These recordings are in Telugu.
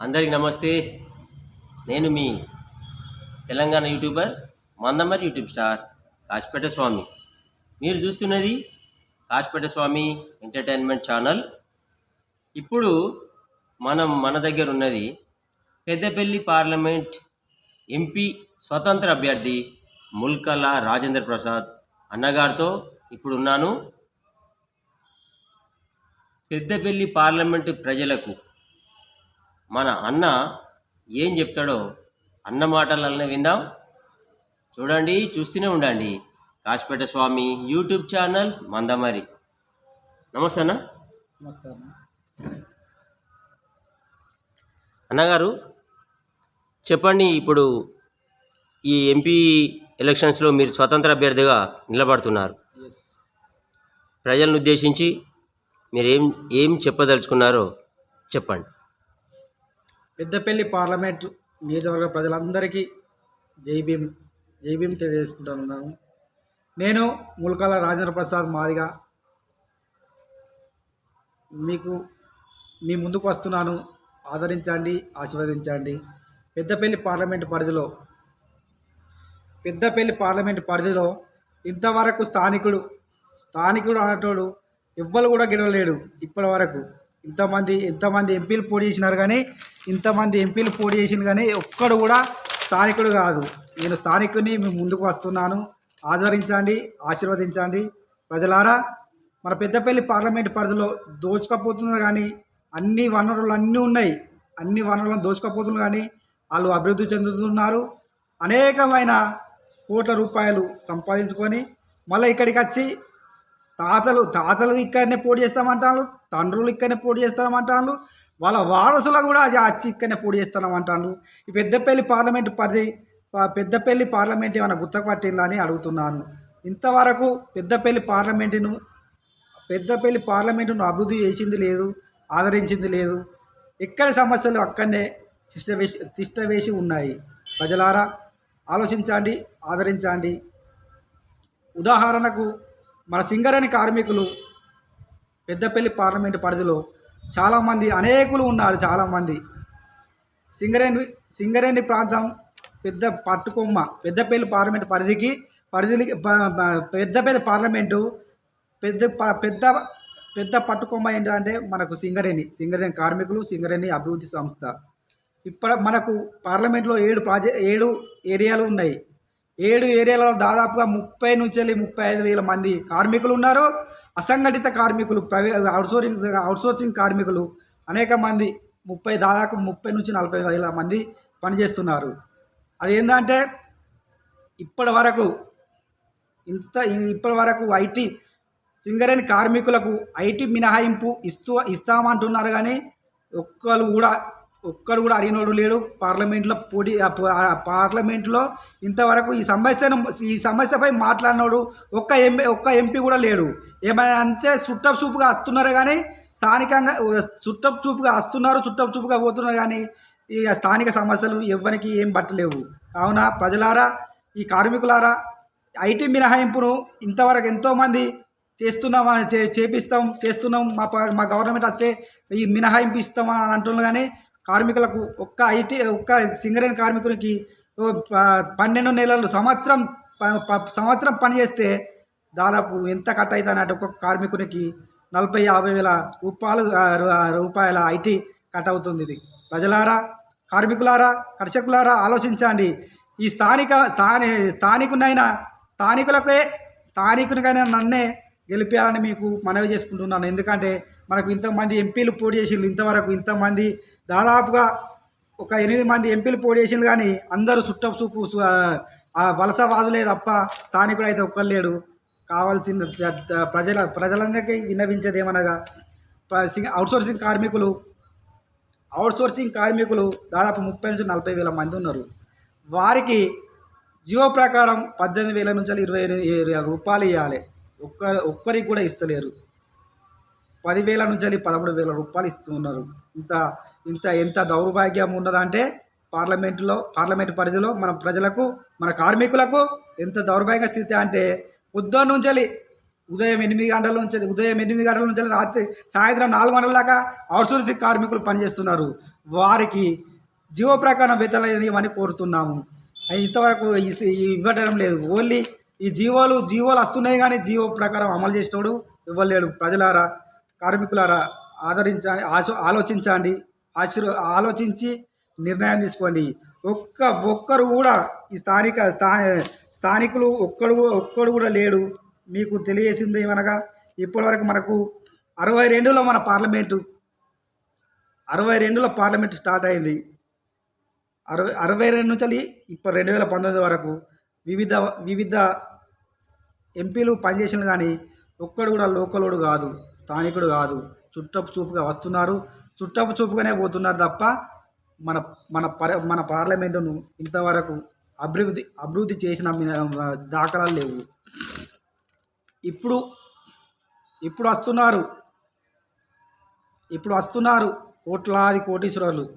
అందరికి నమస్తే. నేను మీ Telangana YouTuber Mandamarri YouTube star Kasipet Swamy. మీరు చూస్తున్నది కాసిపేట స్వామి ఎంటర్టైన్మెంట్ ఛానల్. ఇప్పుడు మనం మన దగ్గర ఉన్నది పెద్దపల్లి పార్లమెంట్ ఎంపీ స్వతంత్ర అభ్యర్థి ముల్కల రాజేంద్ర ప్రసాద్ అన్నగారితో ఇప్పుడు ఉన్నాను. పెద్దపల్లి పార్లమెంటు ప్రజలకు మన అన్న ఏం చెప్తాడో అన్న మాటలనే విందాం. చూడండి చూస్తూనే ఉండండి. Kasipet Swamy YouTube channel Mandamarri. నమస్తే అన్న. నమస్తే అన్న. అన్నగారు చెప్పండి ఇప్పుడు ఈ ఎంపీ ఎలక్షన్స్లో మీరు స్వతంత్ర అభ్యర్థిగా నిలబడుతున్నారు. ప్రజలను ఉద్దేశించి మీరు ఏం ఏం చెప్పదలుచుకున్నారో చెప్పండి. పెద్దపల్లి పార్లమెంట్ నియోజకవర్గ ప్రజలందరికీ జై భీమ్ జై భీమ్ తెలియజేసుకుంటున్నాను నేను ములకాల రాజేంద్ర ప్రసాద్ మాదిగా. మీకు మీ ముందుకు వస్తున్నాను. ఆదరించండి ఆశీర్వదించండి. పెద్దపల్లి పార్లమెంట్ పరిధిలో పెద్దపల్లి పార్లమెంట్ పరిధిలో ఇంతవరకు స్థానికుడు స్థానికుడు అనేటోడు ఎవ్వరు కూడా గెలవలేడు ఇప్పటి వరకు ఇంతమంది ఎంతమంది ఎంపీలు పోటీ చేసినారు కానీ ఇంతమంది ఎంపీలు పోటీ చేసిన కానీ ఒక్కడు కూడా స్థానికుడు కాదు. నేను స్థానికుని మీ ముందుకు వస్తున్నాను. ఆదరించండి ఆశీర్వదించండి. ప్రజలారా మన పెద్దపల్లి పార్లమెంట్ పరిధిలో దోచుకపోతున్నారు కానీ అన్ని వనరులు అన్నీ ఉన్నాయి. అన్ని వనరులను దోచుకపోతున్నారు కానీ వాళ్ళు అభివృద్ధి చెందుతున్నారు. అనేకమైన కోట్ల రూపాయలు సంపాదించుకొని మళ్ళీ ఇక్కడికి వచ్చి తాతలు తాతలు ఇక్కడనే పోటీ చేస్తామంటారు తండ్రులు ఇక్కడనే పోటీ చేస్తామంటారు వాళ్ళ వారసులు కూడా అది వచ్చి ఇక్కడనే పోటీ చేస్తామంటాను ఈ పెద్దపల్లి పార్లమెంట్ పరిధి పెద్దపల్లి పార్లమెంట్ ఏమైనా గుర్తపట్టిందా అని అడుగుతున్నాను. ఇంతవరకు పెద్దపల్లి పార్లమెంటును పెద్దపల్లి పార్లమెంటును అభివృద్ధి చేసింది లేదు ఆదరించింది లేదు. ఎక్కడి సమస్యలు అక్కడనే తిష్టవేసి తిష్టవేసి ఉన్నాయి. ప్రజలారా ఆలోచించండి ఆదరించండి. ఉదాహరణకు మన సింగరేణి కార్మికులు పెద్దపల్లి పార్లమెంటు పరిధిలో చాలామంది అనేకులు ఉన్నారు చాలామంది. సింగరేణి సింగరేణి ప్రాంతం పెద్ద పట్టుకొమ్మ పెద్దపల్లి పార్లమెంట్ పరిధికి పరిధికి పెద్దపల్లి పార్లమెంటు పెద్ద ప- పెద్ద పెద్ద పట్టుకొమ్మ ఏంటంటే మనకు సింగరేణి సింగరేణి కార్మికులు సింగరేణి అభివృద్ధి సంస్థ. ఇప్పుడు మనకు పార్లమెంట్లో ఏడు ప్రాజెక్ట్ ఏడు ఏరియాలు ఉన్నాయి. ఏడు ఏరియాలలో దాదాపుగా ముప్పై నుంచి వెళ్ళి ముప్పై ఐదు వేల మంది కార్మికులు ఉన్నారు. అసంఘటిత కార్మికులు ప్రైవే అవుట్సోర్సింగ్ అవుట్సోర్సింగ్ కార్మికులు అనేక మంది ముప్పై దాదాపు ముప్పై నుంచి నలభై వేల మంది పనిచేస్తున్నారు. అది ఏంటంటే ఇప్పటి వరకు ఇంత ఇప్పటి వరకు ఐటీ సింగరేణి కార్మికులకు ఐటీ మినహాయింపు ఇస్తూ ఇస్తామంటున్నారు కానీ ఒక్కరు కూడా ఒక్కడు కూడా అడిగినోడు లేడు. పార్లమెంట్లో పోటీ ఆ పార్లమెంట్లో ఇంతవరకు ఈ సమస్యను ఈ సమస్యపై మాట్లాడినోడు ఒక్క ఎంపీ ఒక్క ఎంపీ కూడా లేడు. ఏమైనా అంతే చుట్టపు చూపుగా వస్తున్నారు కానీ స్థానికంగా చుట్టపు చూపుగా వస్తున్నారు చుట్టపు చూపుగా పోతున్నారు కానీ ఈ స్థానిక సమస్యలు ఎవరికి ఏం పట్టలేవు. కావున ప్రజలారా ఈ కార్మికులారా ఐటీ మినహాయింపును ఇంతవరకు ఎంతోమంది చేస్తున్నాం చే చేపిస్తాం చేస్తున్నాం మా ప- మా గవర్నమెంట్ వస్తే ఈ మినహాయింపు ఇస్తాం అని అంటున్నారు కానీ కార్మికులకు ఒక్క ఐటీ ఒక్క సింగరేణి కార్మికునికి పన్నెండు నెలలు సంవత్సరం ప- ప- సంవత్సరం పని చేస్తే దాదాపు ఎంత కట్ అవుతుంది అంటే ఒక్కొక్క కార్మికునికి నలభై యాభై వేల రూపాయలు రూపాయల ఐటీ కట్ అవుతుంది ఇది. ప్రజలారా కార్మికులారా కర్షకులారా ఆలోచించండి. ఈ స్థానిక స్థాని స్థానికునైనా స్థానికులకే స్థానికునికైనా నన్నే గెలిపించాలని మీకు మనవి చేసుకుంటున్నాను. ఎందుకంటే మనకు ఇంతమంది ఎంపీలు పోటీ చేసిండ్రు ఇంతవరకు ఇంతమంది దాదాపుగా ఒక ఎనిమిది మంది ఎంపీలు పోటీ చేసింది కానీ అందరూ చుట్టపు చూపు వలసవాదులే తప్ప స్థానికుడు అయితే ఒక్కరు లేడు కావాల్సిన ప్రజల ప్రజలందరికీ విన్నవించేదేమనగా అవుట్సోర్సింగ్ కార్మికులు అవుట్సోర్సింగ్ కార్మికులు దాదాపు ముప్పై నుంచి నలభై వేల మంది ఉన్నారు. వారికి జియో ప్రకారం పద్దెనిమిది వేల నుంచి ఇరవై ఎనిమిది వేల రూపాయలు ఇవ్వాలి ఒక్క ఒక్కరికి కూడా ఇస్తలేరు. పదివేల నుంచి పదమూడు వేల రూపాయలు ఇస్తున్నారు ఇంత ఇంత ఎంత దౌర్భాగ్యం ఉన్నదంటే పార్లమెంటులో పార్లమెంట్ పరిధిలో మన ప్రజలకు మన కార్మికులకు ఎంత దౌర్భాగ్య స్థితి అంటే పొద్దున్న నుంచి ఉదయం ఎనిమిది గంటల నుంచి ఉదయం ఎనిమిది గంటల నుంచి రాత్రి సాయంత్రం నాలుగు గంటల దాకా అవుట్సోర్సింగ్ కార్మికులు పనిచేస్తున్నారు. వారికి జీవో ప్రకారం వేతనాలు కోరుతున్నాము. ఇంతవరకు ఇవ్వటం లేదు. ఓన్లీ ఈ జీవోలు జీవోలు వస్తున్నాయి కానీ జీవో ప్రకారం అమలు చేసినోడు ఇవ్వలేడు ప్రజలారా కార్మికులారా ఆదరించ ఆలోచించండి. ఆశీర్ ఆలోచించి నిర్ణయం తీసుకోండి. ఒక్క ఒక్కరు కూడా ఈ స్థానిక స్థా స్థానికులు ఒక్కడు ఒక్కడు కూడా లేడు. మీకు తెలియజేసింది ఏమనగా ఇప్పటివరకు మనకు అరవై రెండులో మన పార్లమెంటు అరవై రెండులో పార్లమెంట్ స్టార్ట్ అయింది. అరవై అరవై రెండు నుంచి ఇప్పుడు రెండు వేల పంతొమ్మిది వరకు వివిధ వివిధ ఎంపీలు పనిచేసిన కానీ ఒక్కడు కూడా లోకలోడు కాదు స్థానికుడు కాదు. చుట్టపు చూపుగా వస్తున్నారు. చుట్టపు చూపుగానే పోతున్నారు తప్ప మన మన పర మన పార్లమెంటును ఇంతవరకు అభివృద్ధి అభివృద్ధి చేసిన దాఖలాలు లేవు. ఇప్పుడు ఇప్పుడు వస్తున్నారు. ఇప్పుడు వస్తున్నారు కోట్లాది కోటీశ్వరులు.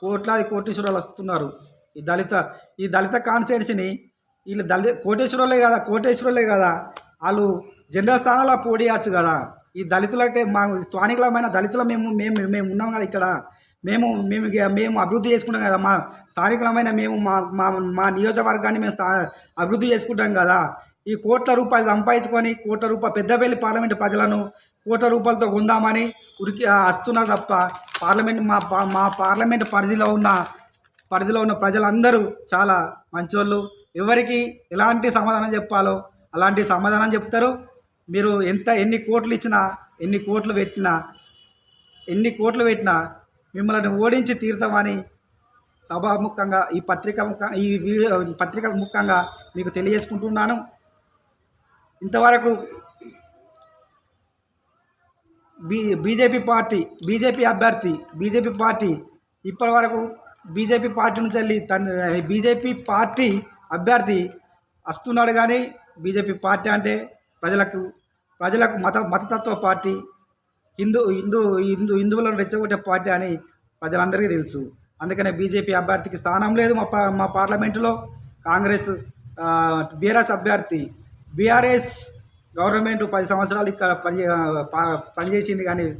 కోట్లాది కోటీశ్వరులు వస్తున్నారు. ఈ దళిత ఈ దళిత కాన్స్టిట్యున్సీని వీళ్ళు దళిత కోటేశ్వరులే కదా కోటేశ్వరులే కదా. వాళ్ళు జనరల్ స్థానంలో పోటీయచ్చు కదా. ఈ దళితులకే మా స్థానికులమైన దళితుల మేము మేము మేము ఉన్నాం కదా ఇక్కడ. మేము మేము మేము అభివృద్ధి చేసుకుంటాం కదా. మా స్థానికులమైన మేము మా మా మా నియోజకవర్గాన్ని మేము స్థా అభివృద్ధి చేసుకుంటాం కదా. ఈ కోట్ల రూపాయలు సంపాదించుకొని కోట్ల రూపాయలు పెద్దపల్లి పార్లమెంట్ ప్రజలను కోట్ల రూపాయలతో కొందామని ఉరికి వస్తున్నారు తప్ప పార్లమెంట్ మా మా పార్లమెంట్ పరిధిలో ఉన్న పరిధిలో ఉన్న ప్రజలందరూ చాలా మంచోళ్ళు. ఎవరికి ఎలాంటి సమాధానం చెప్పాలో అలాంటి సమాధానం చెప్తారు. మీరు ఎంత ఎన్ని కోట్లు ఇచ్చినా ఎన్ని కోట్లు పెట్టినా ఎన్ని కోట్లు పెట్టినా మిమ్మల్ని ఓడించి తీరుతామని సభాముఖంగా ఈ పత్రిక ముఖ ఈ వీడియో ఈ పత్రిక ముఖంగా మీకు తెలియజేసుకుంటున్నాను. ఇంతవరకు బీ బీజేపీ పార్టీ బీజేపీ అభ్యర్థి బీజేపీ పార్టీ ఇప్పటి వరకు బీజేపీ పార్టీ నుంచి వెళ్ళి తన బీజేపీ పార్టీ అభ్యర్థి వస్తున్నాడు కానీ బీజేపీ పార్టీ అంటే ప్రజలకు ప్రజలకు మత మతతత్వ పార్టీ హిందూ హిందూ హిందూ హిందువులను రెచ్చగొట్టే పార్టీ అని ప్రజలందరికీ తెలుసు. అందుకనే బీజేపీ అభ్యర్థికి స్థానం లేదు మా పా మా పార్లమెంటులో. కాంగ్రెస్ బీఆర్ఎస్ అభ్యర్థి. బీఆర్ఎస్ గవర్నమెంట్ పది సంవత్సరాలు ఇక్కడ పని ప- పనిచేసింది కానీ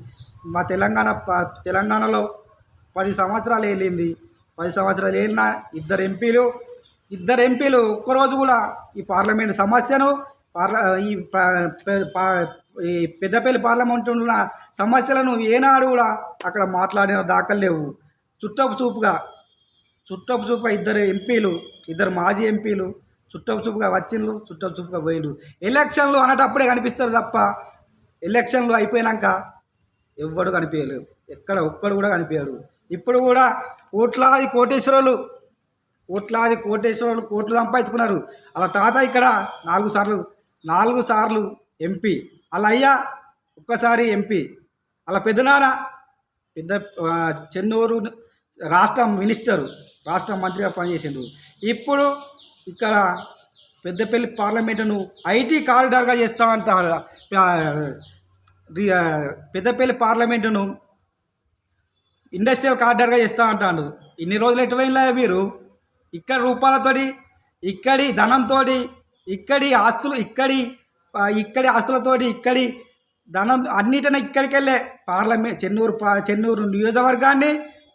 మా తెలంగాణ ప- తెలంగాణలో పది సంవత్సరాలు వెళ్ళింది పది సంవత్సరాలు వెళ్ళిన ఇద్దరు ఎంపీలు ఇద్దరు ఎంపీలు ఒక్కరోజు కూడా ఈ పార్లమెంట్ సమస్యను పార్ల ఈ ఈ పెద్దపల్లి పార్లమెంట్ ఉన్న సమస్యలను ఏనాడు కూడా అక్కడ మాట్లాడిన దాఖలు లేవు. చుట్టపు చూపుగా చుట్టపు చూపుగా ఇద్దరు ఎంపీలు ఇద్దరు మాజీ ఎంపీలు చుట్టపు చూపుగా వచ్చిండ్రు చుట్టపు చూపుగా పోయిండ్రు. ఎలక్షన్లు అనేటప్పుడే కనిపిస్తారు తప్ప ఎలక్షన్లు అయిపోయినాక ఎవ్వడు కనిపించలేడు ఎక్కడ ఒక్కడు కూడా కనిపించడు ఇప్పుడు కూడా కోట్లాది కోటేశ్వరులు కోట్లాది కోటేశ్వరులు కోట్లు సంపాదించుకున్నారు. అలా తాత ఇక్కడ నాలుగు సార్లు నాలుగు సార్లు ఎంపీ అలా అయ్యా ఒక్కసారి ఎంపీ అలా పెద్దనాన్న పెద్ద చెన్నూరు రాష్ట్ర మినిస్టరు రాష్ట్ర మంత్రిగా పనిచేసిండు. ఇప్పుడు ఇక్కడ పెద్దపల్లి పార్లమెంటును ఐటీ కారిడార్గా చేస్తా అంటారు. పెద్దపల్లి పార్లమెంటును ఇండస్ట్రియల్ కారిడార్గా చేస్తా అంటాడు. ఇన్ని రోజులు ఎటువైనా మీరు? ఇక్కడ రూపాలతోటి ఇక్కడి ధనంతో ఇక్కడి ఆస్తులు ఇక్కడి ఇక్కడి ఆస్తులతోటి ఇక్కడి ధనం అన్నిటిన ఇక్కడికి వెళ్ళే పార్లమెంట్ చెన్నూరు చెన్నూరు నియోజకవర్గాన్ని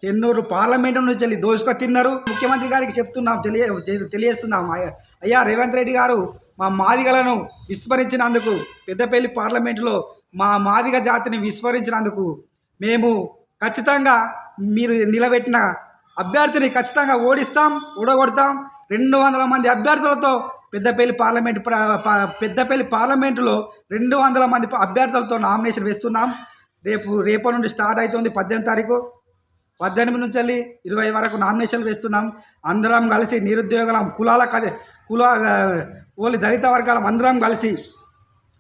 చెన్నూరు పార్లమెంట్ నుంచి వెళ్ళి దోసుకొని తిన్నారు. ముఖ్యమంత్రి గారికి చెప్తున్నాం తెలియ తెలియజేస్తున్నాం. అయ్యా- అయ్యా రేవంత్ రెడ్డి గారు మా మాదిగలను విస్మరించినందుకు పెద్దపల్లి పార్లమెంటులో మా మాదిగ జాతిని విస్మరించినందుకు మేము ఖచ్చితంగా మీరు నిలబెట్టిన అభ్యర్థిని ఖచ్చితంగా ఓడిస్తాం ఓడగొడతాం రెండు వందల మంది అభ్యర్థులతో పెద్దపల్లి పార్లమెంట్ పెద్దపల్లి పార్లమెంటులో రెండు వందల మంది అభ్యర్థులతో నామినేషన్ వేస్తున్నాం. రేపు రేపటి నుండి స్టార్ట్ అవుతుంది పద్దెనిమిది తారీఖు. పద్దెనిమిది నుంచి వెళ్ళి ఇరవై వరకు నామినేషన్లు వేస్తున్నాం. అందరం కలిసి నిరుద్యోగులం కులాల కది- కుల ఓలి దళిత వర్గాలం అందరం కలిసి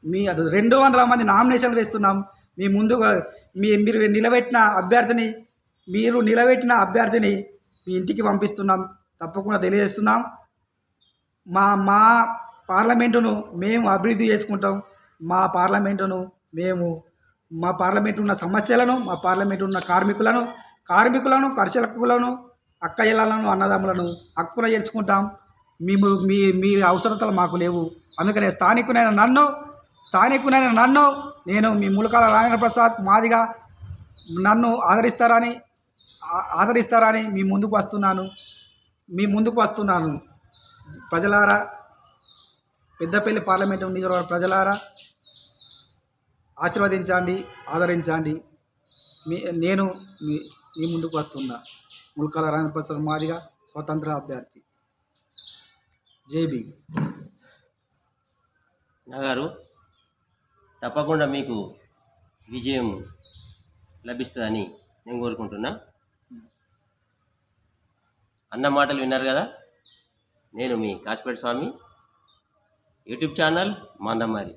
మీ అది రెండు వందల మంది నామినేషన్లు వేస్తున్నాం. మీ ముందుగా మీ మీరు నిలబెట్టిన అభ్యర్థిని మీరు నిలబెట్టిన అభ్యర్థిని మీ ఇంటికి పంపిస్తున్నాం. తప్పకుండా తెలియజేస్తున్నాం. మా మా పార్లమెంటును మేము అభివృద్ధి చేసుకుంటాం. మా పార్లమెంటును మేము మా పార్లమెంట్ ఉన్న సమస్యలను మా పార్లమెంట్ ఉన్న కార్మికులను కార్మికులను కర్షకులను అక్కయ్యలను అన్నదమ్ములను హక్కున చేర్చుకుంటాం. మేము మీ మీ అవసరతలు మాకు లేవు. అందుకనే స్థానికునైన నన్ను స్థానికునైన నన్ను నేను మీ ములకాల నారాయణ ప్రసాద్ మాదిగా నన్ను ఆదరిస్తారని ఆదరిస్తారని మీ ముందుకు వస్తున్నాను. మీ ముందుకు వస్తున్నాను. ప్రజలారా పెద్దపల్లి పార్లమెంటు నియోజకవర్గ ప్రజలారా ఆశీర్వదించండి ఆదరించండి. మీ నేను మీ మీ ముందుకు వస్తున్నా. ముల్కల రాజప్రసాద్ మాదిగా స్వతంత్ర అభ్యర్థి. జేబీ నాగారు తప్పకుండా మీకు విజయం లభిస్తుందని నేను కోరుకుంటున్నా. అన్న మాటలు విన్నారు కదా? నేను మీ కాశపేట స్వామి యూట్యూబ్ ఛానల్ మందమారి